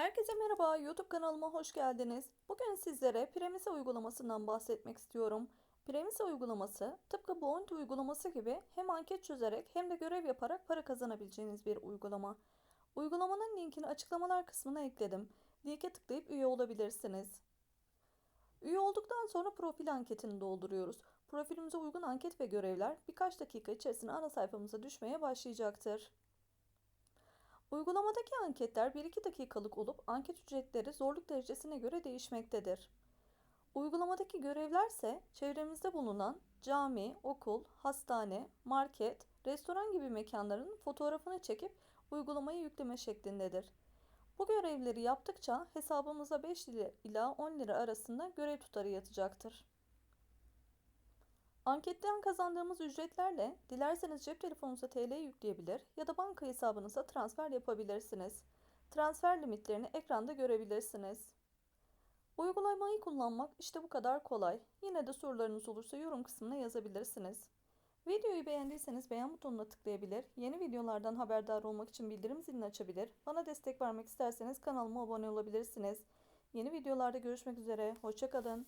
Herkese merhaba, YouTube kanalıma hoş geldiniz. Bugün sizlere Premise uygulamasından bahsetmek istiyorum. Premise uygulaması tıpkı Bounty uygulaması gibi hem anket çözerek hem de görev yaparak para kazanabileceğiniz bir uygulama. Uygulamanın linkini açıklamalar kısmına ekledim. Linke tıklayıp üye olabilirsiniz. Üye olduktan sonra profil anketini dolduruyoruz. Profilimize uygun anket ve görevler birkaç dakika içerisinde ana sayfamıza düşmeye başlayacaktır. Uygulamadaki anketler 1-2 dakikalık olup anket ücretleri zorluk derecesine göre değişmektedir. Uygulamadaki görevlerse çevremizde bulunan cami, okul, hastane, market, restoran gibi mekanların fotoğrafını çekip uygulamayı yükleme şeklindedir. Bu görevleri yaptıkça hesabımıza 5 lira ila 10 lira arasında görev tutarı yatacaktır. Anketten kazandığımız ücretlerle dilerseniz cep telefonunuza TL yükleyebilir ya da banka hesabınıza transfer yapabilirsiniz. Transfer limitlerini ekranda görebilirsiniz. Uygulamayı kullanmak işte bu kadar kolay. Yine de sorularınız olursa yorum kısmına yazabilirsiniz. Videoyu beğendiyseniz beğen butonuna tıklayabilir, yeni videolardan haberdar olmak için bildirim zilini açabilir, bana destek vermek isterseniz kanalıma abone olabilirsiniz. Yeni videolarda görüşmek üzere, hoşçakalın.